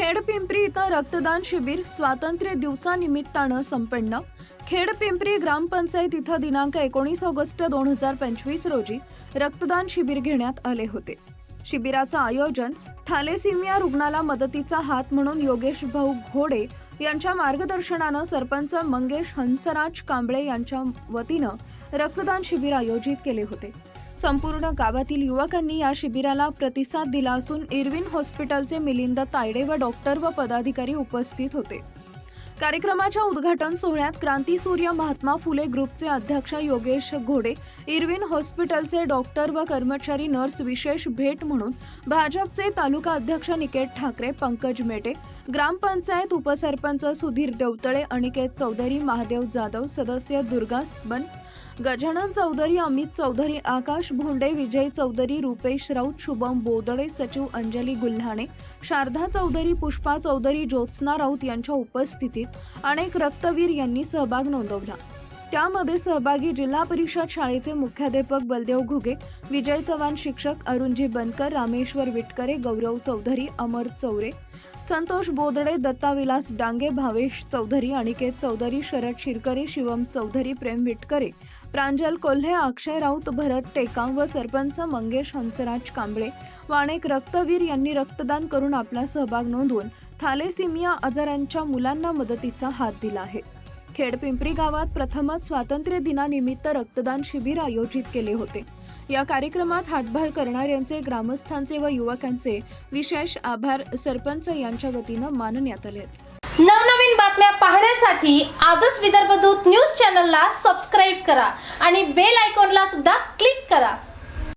खेडपिंपरी इथं रक्तदान शिबिर स्वातंत्र्य दिवसानिमित्तानं संपन्न. खेडपिंपरी ग्रामपंचायत इथं दिनांक एकोणीस ऑगस्ट दोन हजार पंचवीस रोजी रक्तदान शिबिर घेण्यात आले होते. शिबिराचं आयोजन थॅलेसिमिया रुग्णाला मदतीचा हात म्हणून योगेश भाऊ घोडे यांच्या मार्गदर्शनानं सरपंच मंगेश हंसराज कांबळे यांच्या वतीनं रक्तदान शिबिर आयोजित केले होते. संपूर्ण गावातील युवकांनी या शिबिराला प्रतिसाद दिला असून इरविन हॉस्पिटलचे मिलिंद तायडे व डॉक्टर व पदाधिकारी उपस्थित होते. कार्यक्रमाच्या उद्घाटन सोहळ्यात क्रांतीसूर्य महात्मा फुले ग्रुपचे अध्यक्ष योगेश घोडे इरविन हॉस्पिटलचे डॉक्टर व कर्मचारी नर्स विशेष भेट म्हणून भाजपचे तालुका अध्यक्ष निकेत ठाकरे पंकज मेटे ग्रामपंचायत उपसरपंच सुधीर देवतळे अनिकेत चौधरी महादेव जाधव सदस्य दुर्गास बन गजानन चौधरी अमित चौधरी आकाश भोंडे विजय चौधरी रुपेश राऊत शुभम बोदडे सचिव अंजली गुल्हाणे शारदा चौधरी पुष्पा चौधरी ज्योत्स्ना राऊत यांच्या उपस्थितीत अनेक रक्तवीर यांनी सहभाग नोंदवला. त्यामध्ये सहभागी जिल्हा परिषद शाळेचे मुख्याध्यापक बलदेव घुगे विजय चव्हाण शिक्षक अरुणजी बनकर रामेश्वर विटकरे गौरव चौधरी अमर चौरे संतोष बोदडे दत्ताविलास डांगे भावेश चौधरी अनिकेत चौधरी शरद शिरकरे शिवम चौधरी प्रेम विटकरे प्रांजल कोल्हे अक्षय राऊत भरत टेकाम व सरपंच मंगेश हंसराज कांबळे. वाणेक रक्तवीर यांनी रक्तदान करून आपला सहभाग नोंदवून थालेसिमिया आजारांच्या मुलांना मदतीचा हात दिला आहे. खेडपिंपरी गावात प्रथमच स्वातंत्र्य दिनानिमित्त रक्तदान शिबिर आयोजित केले होते. या कार्यक्रमात हातभार करणाऱ्यांचे ग्रामस्थांचे व युवकांचे विशेष आभार सरपंच यांच्या वतीनं मानण्यात आले नवनवीन बातम्या पाहण्यासाठी आजच विदर्भ दूत न्यूज चॅनलला सबस्क्राईब करा आणि बेल आयकॉनला सुद्धा क्लिक करा.